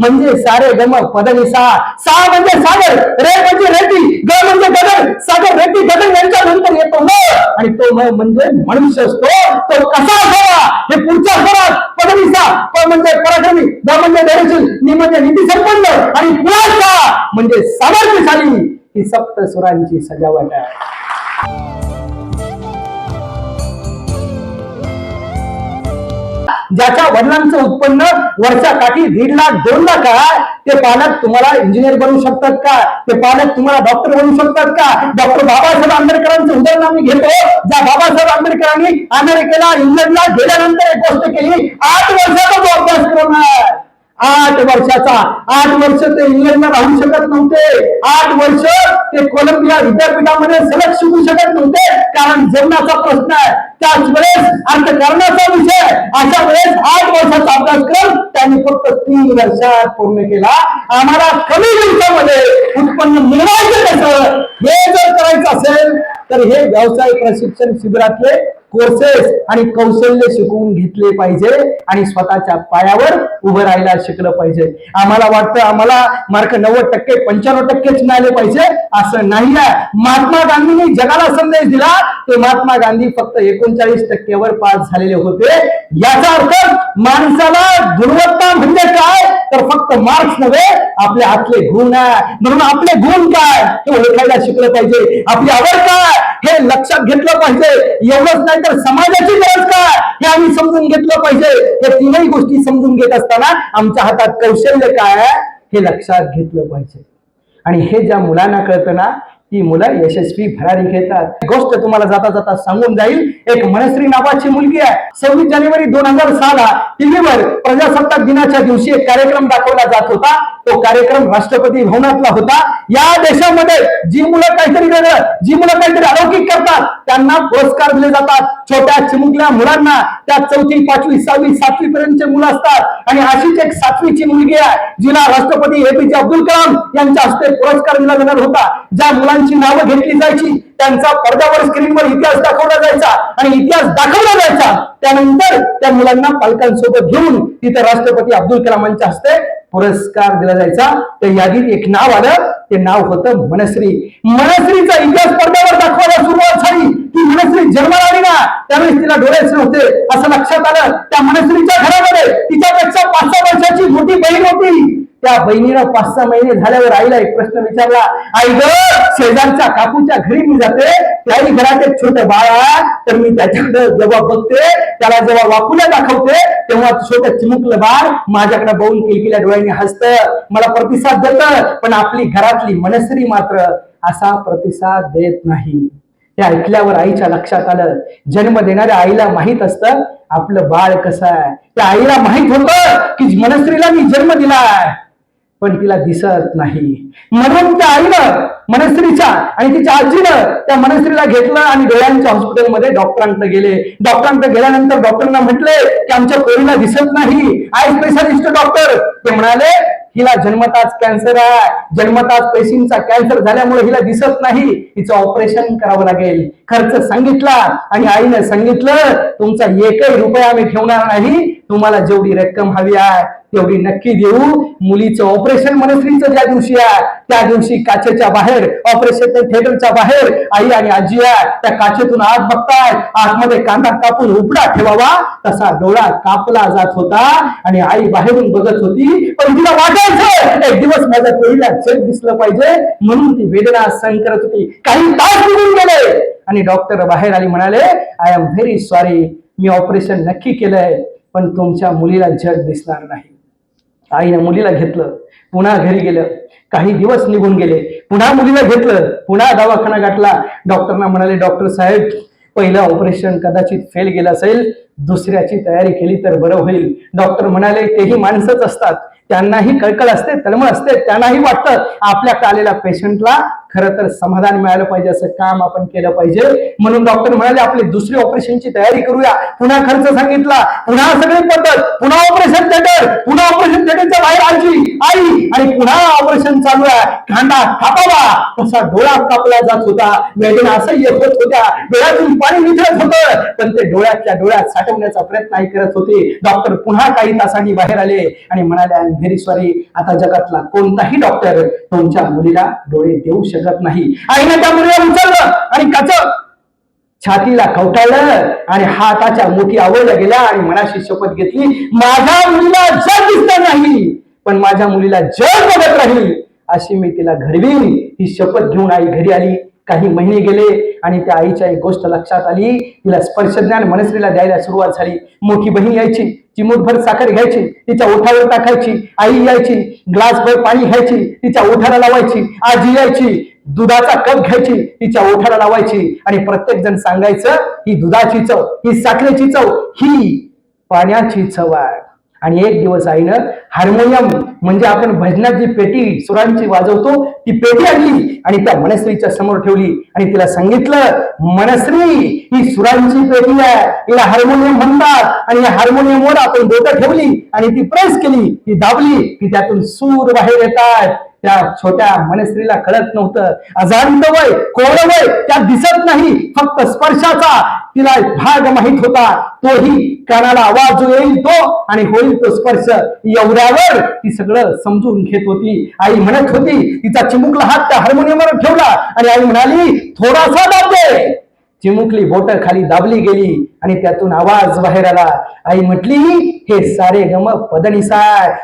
म्हणजे सारे गम पदनी सा सा म्हणजे सागर रे म्हणजे रेती ग म्हणजे गगन सागर रेती गगन यांच्या नंतर येतो म आणि तो म म्हणजे मनुष्य असतो. तो कसा असावा? हे पुढच्या स्वरात पदनी सा प म्हणजे पराक्रमी द म्हणजे धैर्यशील नि म्हणजे नीती संपन्न आणि पुन्हा सा म्हणजे सामर्थ्यशाली ही सप्त सुरांची सजावट आहे. ज्याच्या वडिलांचं उत्पन्न वरच्या काठी दीड लाख दोन लाख आहे ते पालक तुम्हाला इंजिनियर बनवू शकतात का? ते पालक तुम्हाला डॉक्टर बनवू शकतात का? डॉक्टर बाबासाहेब आंबेडकरांचं उदाहरण आम्ही घेतो. ज्या बाबासाहेब आंबेडकरांनी अमेरिकेला इंग्लंडला गेल्यानंतर एक गोष्ट केली. आठ वर्षाचा तो अभ्यासक्रम आहे आठ वर्षाचा आठ वर्ष ते इंग्लंडला राहू शकत नव्हते. आठ वर्ष ते कोलंबिया विद्यापीठामध्ये सलग शिकू शकत नव्हते. कारण जेवणाचा प्रश्न आहे. त्याच वेळेस अर्थकारणाचा विषय अशा वेळेस आठ वर्षाचा अभ्यासक्रम त्यांनी फक्त तीन वर्षात पूर्ण केला. आम्हाला कमी दिवसामध्ये उत्पन्न मिळवायचं कसं? हे जर करायचं असेल तर हे व्यवसाय प्रशिक्षण शिबिरातले कोर्सेस आणि कौशल्य शिकवून घेतले पाहिजे आणि स्वतःच्या पायावर उभं राहायला शिकलं पाहिजे. आम्हाला वाटतं आम्हाला मार्क नव्वद टक्के पंच्याण्णव टक्केच मिळाले पाहिजे. असं नाही आहे. महात्मा गांधींनी जगाला संदेश दिला ते महात्मा गांधी फक्त एकोणचाळीस टक्केवर पास झालेले होते. याचा अर्थ माणसाला गुणवत्ता म्हणजे काय? तर फक्त मार्क्स नव्हे आपले आतले गुण आहे. म्हणून आपले गुण काय? तो ओळखायला शिकलं पाहिजे. आपली आवड काय? हे लक्षात घेतलं पाहिजे. एवढंच नाही तर समाजाची गरज काय? हे आम्ही समजून घेतलं पाहिजे. या तीनही गोष्टी समजून घेत असताना आमच्या हातात कौशल्य काय हे लक्षात घेतलं पाहिजे. आणि हे ज्या मुलांना कळतं ना ती मुलं यशस्वी भरारी घेतात. गोष्ट तुम्हाला जाता जाता सांगून जाईल. एक मनश्री नावाची मुलगी आहे. सव्वीस जानेवारी दोन हजार सहाला टीव्हीवर प्रजासत्ताक दिनाच्या दिवशी एक कार्यक्रम दाखवला जात होता. तो कार्यक्रम राष्ट्रपती भवनातला होता. या देशामध्ये जी मुलं काहीतरी वेगळं जी मुलं काहीतरी अलौकिक करतात त्यांना पुरस्कार दिले जातात. छोट्या चिमुकल्या मुलांना त्या चौथी पाचवी सहावी सातवी पर्यंतचे मुलं असतात. आणि अशीच एक सातवीची मुलगी आहे जिला राष्ट्रपती एपीजे अब्दुल कलाम यांच्या हस्ते पुरस्कार दिला जाणार होता. ज्या मुलांची नावं घेतली जायची त्यांचा पडद्यावर स्क्रीनवर इतिहास दाखवला जायचा. आणि इतिहास दाखवला जायचा. त्यानंतर त्या मुलांना पालकांसोबत घेऊन तिथे राष्ट्रपती अब्दुल कलामांच्या हस्ते पुरस्कार दिला जायचा. त्या यादीत एक नाव आलं. ते नाव होतं मनश्री. मनश्रीचा इतिहास पडद्यावर दाखवायला सुरुवात झाली. ती मनश्री जन्माला आली ना त्यावेळेस तिला डोळेच नव्हते. असं लक्षात आलं. त्या मनश्रीच्या घरामध्ये तिच्यापेक्षा पाच सहा वर्षाची मोठी बहीण होती. त्या बहिणीनं पाच सहा महिने झाल्यावर आईला एक प्रश्न विचारला आई ग शेजारच्या काकूच्या घरी मी जाते त्याही घरात एक छोटं बाळ तर मी त्याच्याकडे जेव्हा बघते त्याला जेव्हा वाकुल्या दाखवते तेव्हा छोटं चिमुकलं बाळ माझ्याकडे बघून किलकिल्या डोळ्यांनी हसत. मला प्रतिसाद देत पण आपली घरातली मनस्त्री मात्र असा प्रतिसाद देत नाही. हे ऐकल्यावर आईच्या लक्षात आलं. जन्म देणाऱ्या आईला माहीत असतं आपलं बाळ कसं आहे. त्या आईला माहीत होतं की मनस्त्रीला मी जन्म दिलाय. पण तिला दिसत नाही. म्हणून त्या आईनं मनस्त्रीच्या आणि तिच्या आजीनं त्या मनस्त्रीला घेतलं आणि डोळ्यांच्या हॉस्पिटलमध्ये डॉक्टरांकडे गेले. डॉक्टरांकडे गेल्यानंतर डॉक्टरांना म्हटले की आमच्या कोरीला दिसत नाही. आय स्पेशालिस्ट डॉक्टर ते म्हणाले हिला जन्मताच कॅन्सर आहे. जन्मताच पेशींचा कॅन्सर झाल्यामुळे हिला दिसत नाही. हिचं ऑपरेशन करावं लागेल. खर्च सांगितला आणि आईनं सांगितलं तुमचा एकही रुपया आम्ही ठेवणार नाही. तुम्हाला जेवढी रक्कम हवी आहे तेवढी नक्की देऊ. मुलीचं ऑपरेशन मनस्त्रीचं ज्या दिवशी आहे त्या दिवशी काचेच्या बाहेर ऑपरेशन थिएटरच्या बाहेर आई आणि आजी आहे त्या काचेतून आत बघताय आतमध्ये कांदा कापून उपडा ठेवावा. तसा डोळा कापला जात होता आणि आई बाहेरून बघत होती पण तिला वाटायचं एक दिवस माझ्या पोरीला जग दिसलं पाहिजे. म्हणून ती वेदना सहन करत होती. काही तास निघून गेले. आणि डॉक्टर बाहेर आली म्हणाले आय एम व्हेरी सॉरी मी ऑपरेशन नक्की केलंय. पण तुमच्या मुलीला जग दिसणार नाही. आईने मुलीला घेतलं पुन्हा घरी गेलं काही दिवस निघून गेले पुन्हा मुलीला घेतलं पुन्हा दवाखाना गाठला. डॉक्टरना म्हणाले डॉक्टर साहेब पहिलं ऑपरेशन कदाचित फेल गेलं असेल दुसऱ्याची तयारी केली तर बरं होईल. डॉक्टर म्हणाले तेही माणसंच असतात. त्यांनाही कळकळ असते तळमळ असते त्यांनाही वाटतं आपल्या आलेल्या पेशंटला खरं तर समाधान मिळालं पाहिजे असं काम आपण केलं पाहिजे. म्हणून डॉक्टर म्हणाले आपली दुसरी ऑपरेशनची तयारी करूया. पुन्हा खर्च सांगितला पुन्हा सगळी पद्धत पुन्हा ऑपरेशन थिएटर पुन्हा ऑपरेशन थिएटरच्या बाहेर आजी आई आणि पुन्हा ऑपरेशन चालू आहे. कांदा कापावा तसा डोळा कापला जात होता. वेदना असं होत होत्या. डोळ्यातून पाणी निघत होतं. पण ते डोळ्यातल्या डोळ्यात साठवण्याचा प्रयत्न करत होते. डॉक्टर पुन्हा काही तासांनी बाहेर आले आणि म्हणाले व्हेरी सॉरी आता जगातला कोणताही डॉक्टर तुमच्या मुलीला डोळे देऊ शकत नाही. आईने त्या मुलीला उचललं आणि काच छातीला कवटाळलं आणि हाताच्या मोठी आवडल्या गेल्या आणि मनाशी शपथ घेतली माझ्या मुलीला जग दिसत नाही पण माझ्या मुलीला जग बघत राहील. अशी मी तिला घडवीन. ही शपथ घेऊन आई घरी आली. काही महिने गेले आणि त्या आईच्या एक गोष्ट लक्षात आली. तिला स्पर्शज्ञान मनस्रीला द्यायला सुरुवात झाली. मोठी बहीण यायची. चिमूटभर साखर घ्यायची. तिच्या ओठावर टाकायची. आई यायची. ग्लासभर पाणी घ्यायची. तिच्या ओठाला लावायची. आजी यायची. दुधाचा कप घ्यायची. तिच्या ओठाला लावायची. आणि प्रत्येक जण सांगायचं ही दुधाची चव ही साखरेची चव ही पाण्याची चव आहे. आणि एक दिवस आईनं हार्मोनियम म्हणजे आपण भजनात जी पेटी सुरांची वाजवतो ती पेटी आणली आणि त्या मनस्त्रीच्या समोर ठेवली आणि तिला सांगितलं मनस्त्री ही सुरांची पेटी आहे. तिला हार्मोनियम म्हणतात आणि या हार्मोनियमवर आपण बोट ठेवली आणि ती प्रेस केली ती दाबली की त्यातून सूर बाहेर येतात. त्या छोट्या मनस्त्रीला कळत नव्हतं. अजांत वय कोर वय त्या दिसत नाही. फक्त स्पर्शाचा तिला भाग माहीत होता. तोही कानाला आवाज येईल तो आणि होईल तो स्पर्श. एवढ्यावर ती सगळं समजून घेत होती. आई म्हणत होती तिचा चिमुकला हात त्या हार्मोनियमवर ठेवला. आणि आई म्हणाली थोडासा दाब दे. चिमुकली बोट खाली दाबली गेली. आणि त्यातून आवाज बाहेर आला. आई म्हटली हे सारे गम पदनिसा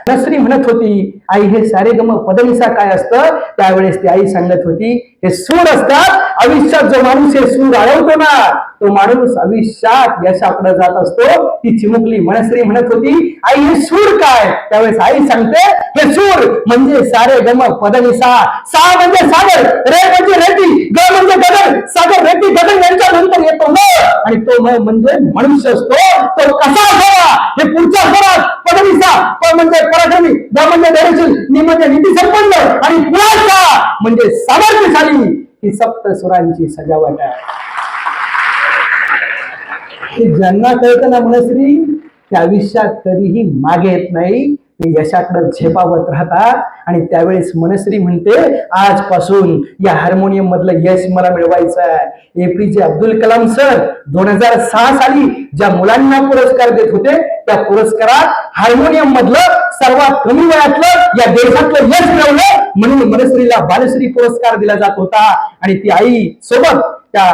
नसरी म्हणत होती आई हे सारे गम पदनिसा काय असतं? त्यावेळेस ती आई सांगत होती हे सूर असतात आयुष्यात जो माणूस हे सूर आळवतो ना तो माणूस आयुष्यात यशाकडे जात असतो. ती चिमुकली मनश्री म्हणत होती आई हे सूर काय? त्यावेळेस आई सांगते हे सूर म्हणजे सारे गम पदनिसा सा म्हणजे सागर रे म्हणजे रेती ग म्हणजे गगन सागर रेती गगन यांच्या नंतर येतो म आणि तो म म्हणजे मनुष्य असतो तो कसा असावा? हे पुढच्या स्वरात पदवीचा प म्हणजे पराक्रमी द म्हणजे धैर्यशील नि म्हणजे नीती संपन्न आणि पुराचा म्हणजे सामर्थ्यशाली ही सप्त सुरांची सजावट आहे. ज्यांना कळतं ना म्हणश्री त्या आयुष्यात कधीही मागे येत नाही. ते यशाकडे झेपावत राहतात आणि त्यावेळेस मनश्री म्हणते आजपासून या हार्मोनियम मधलं यश मला मिळवायचं आहे. एपीजे अब्दुल कलाम सर दोन हजार सहा साली ज्या मुलांना पुरस्कार देत होते त्या पुरस्कारात हार्मोनियम मधलं सर्वात कमी वयातलं या देशातलं यश मिळवलं म्हणून मनश्रीला बालश्री पुरस्कार दिला जात होता. आणि ती आई सोबत त्या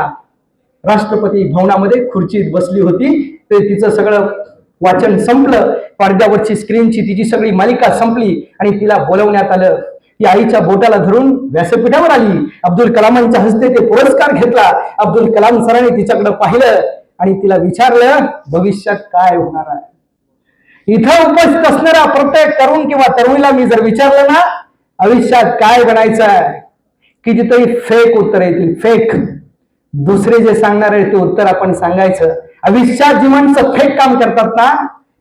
राष्ट्रपती भवनामध्ये खुर्चीत बसली होती. ते तिचं सगळं वाचन संपलं. पडद्यावरची स्क्रीनची तिची सगळी मालिका संपली आणि तिला बोलवण्यात आलं. ती आईच्या बोटाला धरून व्यासपीठावर आली. अब्दुल कलामांच्या हस्ते ते पुरस्कार घेतला. अब्दुल कलाम सरांनी तिच्याकडे पाहिलं आणि तिला विचारलं भविष्यात काय होणार आहे? इथं उपस्थित असणारा प्रत्येक तरुण किंवा तरुणीला मी जर विचारलं ना आयुष्यात काय बनायचं आहे? कितीतरी फेक उत्तर येतील. फेक दुसरे जे सांगणार आहे ते उत्तर आपण सांगायचं. आयुष्यात जी माणसं फेक काम करतात ना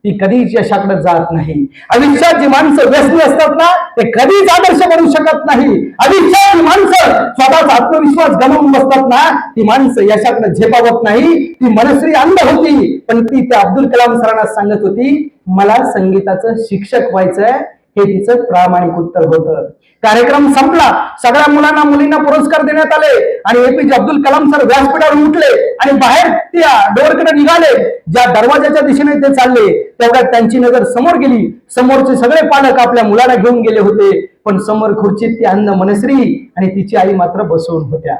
ती कधीच यशाकडे जात नाही. आयुष्यात जी माणसं व्यसनी असतात ना ते कधीच आदर्श बनू शकत नाही. आयुष्यात जी माणसं स्वतःचा आत्मविश्वास गमावून बसतात ना ती माणसं यशाकडे झेपावत नाही ती मनश्री अंध होती. पण ती त्या अब्दुल कलाम सरांना सांगत होती मला संगीताचं शिक्षक व्हायचंय हे तिचं प्रामाणिक उत्तर होतं. कार्यक्रम संपला. सगळ्या मुलांना मुलींना पुरस्कार देण्यात आले आणि एपीजे अब्दुल कलाम सर व्यासपीठावर उठले आणि बाहेर त्या डोरकडे निघाले. ज्या दरवाजाच्या दिशेने ते चालले तेवढ्यात त्यांची नजर समोर गेली. समोरचे सगळे पालक आपल्या मुलाला घेऊन गेले होते. पण समोर खुर्चीत ती अन्न मनश्री आणि तिची आई मात्र बसवून होत्या.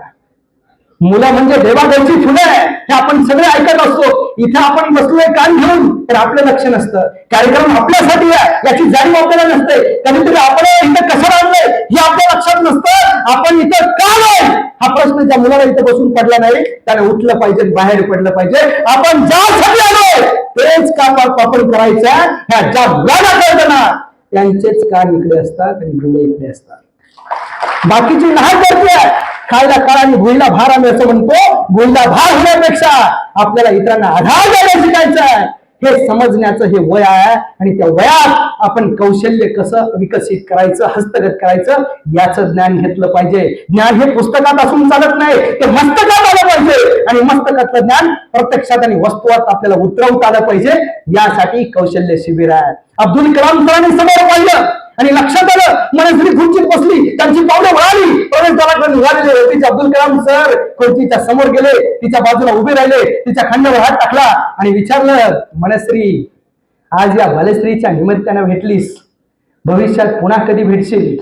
मुलं म्हणजे देवाघरची फुलं आहे हे आपण सगळे ऐकत असतो. इथे आपण बसलोय कान घेऊन तर आपलं लक्ष नसतं. कार्यक्रम आपल्यासाठी आहे याची जाणीव आपल्याला नसते. कधीतरी आपण इथं कसं आणलंय हे आपल्या लक्षात नसतं. आपण इथं का नाही? हा प्रश्न ज्या मुलाला इथं बसून पडला नाही. त्याने उठलं पाहिजे बाहेर पडलं पाहिजे. आपण ज्यासाठी आलोय तेच काम आपण करायचं आहे. ह्या ज्या मुलाला करताना ना त्यांचेच कान इकडे असतात आणि डोळे इकडे असतात. बाकीची लहान करते कायदा काळ आणि भुईला भार आम्ही असं म्हणतो. भुईला भार होण्यापेक्षा आपल्याला इतरांना आधार द्यायला शिकायचं आहे. हे समजण्याचं हे वय आहे आणि त्या वयात आपण कौशल्य कसं विकसित करायचं हस्तगत करायचं याचं ज्ञान घेतलं पाहिजे. ज्ञान हे पुस्तकात असून चालत नाही ते मस्तकात आलं पाहिजे. आणि मस्तकातलं ज्ञान प्रत्यक्षात आणि वस्तुवात आपल्याला उतरवता आलं पाहिजे. यासाठी कौशल्य शिबिर आहे. अब्दुल कलाम सरांनी समोर पाहिलं. आणि लक्षात आलं मनस्वी खुर्चीत बसली त्यांची पावलं वळाली. प्रवेशद्वाराकडे निघालेले एपीजे अब्दुल कलाम सर खुर्चीच्या समोर गेले. तिच्या बाजूला उभे राहिले. तिच्या खांद्यावर हात टाकला आणि विचारलं मनस्वी आज या बालस्त्रीच्या निमित्तानं भेटलीस. भविष्यात पुन्हा कधी भेटशील?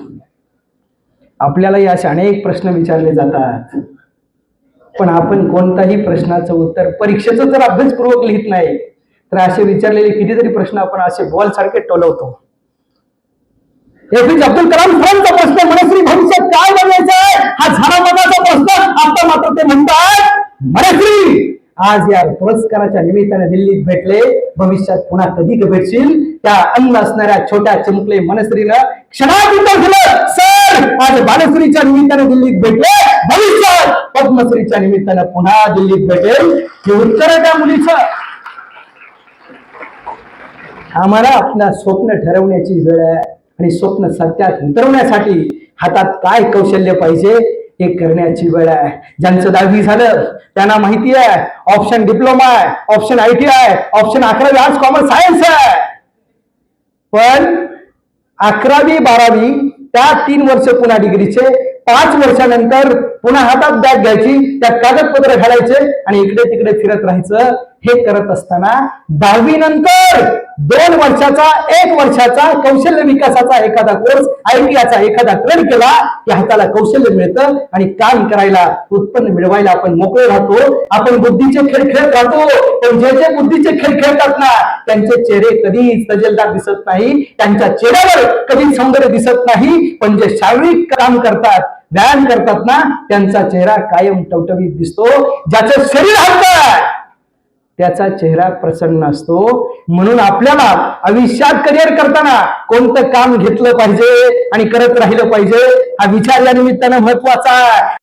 आपल्यालाही असे अनेक प्रश्न विचारले जातात. पण आपण कोणताही प्रश्नाचं उत्तर परीक्षेचं जर अभ्यासपूर्वक लिहित नाही तर असे विचारलेले कितीतरी प्रश्न आपण असे बॉल सारखे टोलवतो. एपीजे अब्दुल कलाम सरांचा प्रश्न मनश्री भविष्यात काय बनायचं आहे? हा झाडामधाचा प्रश्न. आता मात्र ते म्हणतात मनश्री आज या पुरस्काराच्या निमित्ताने दिल्लीत भेटले. भविष्यात पुन्हा कधी भेटशील? त्या अन्न असणाऱ्या छोट्या चिमुकले मनश्रीनं क्षणात उत्तर दिलं. सर आज बालश्रीच्या निमित्ताने दिल्लीत भेटले. भविष्यात पद्मश्रीच्या निमित्तानं पुन्हा दिल्लीत भेटेल. हे उत्तर आहे त्या मुलीचं. आम्हाला आपला स्वप्न ठरवण्याची वेळ आहे. आणि स्वप्न सत्यात उतरवण्यासाठी हातात काय कौशल्य पाहिजे हे करण्याची वेळ आहे. ज्यांचं दहावी झालं त्यांना माहिती आहे ऑप्शन डिप्लोमा आहे ऑप्शन आय टी आहे ऑप्शन अकरावी आर्ट्स कॉमर्स सायन्स आहे. पण अकरावी बारावी त्या तीन वर्ष पुन्हा डिग्रीचे पाच वर्षानंतर पुन्हा हातात बॅग घ्यायची त्यात कागदपत्र घालायचे आणि इकडे तिकडे फिरत राहायचं. हे करत असताना दहावी नंतर दोन वर्षाचा एक वर्षाचा कौशल्य विकासाचा एखादा कोर्स आयटीआचा एखादा ट्रेड केला की हाताला कौशल्य मिळतं आणि काम करायला उत्पन्न मिळवायला आपण मोकळे राहतो. आपण बुद्धीचे खेळ खेळत राहतो पण जे जे बुद्धीचे खेळ खेळतात ना त्यांचे चेहरे कधी सजेलदार दिसत नाही त्यांच्या चेहऱ्यावर कधी सौंदर्य दिसत नाही पण जे शारीरिक काम करतात व्यायाम करतात ना त्यांचा चेहरा कायम टवटवीत दिसतो. ज्याचं शरीर हलतं त्याचा चेहरा प्रसन्न असतो. म्हणून आपल्याला आयुष्यात करिअर करताना कोणतं काम घेतलं पाहिजे आणि करत राहिलं पाहिजे हा विचार या निमित्तानं महत्त्वाचा आहे.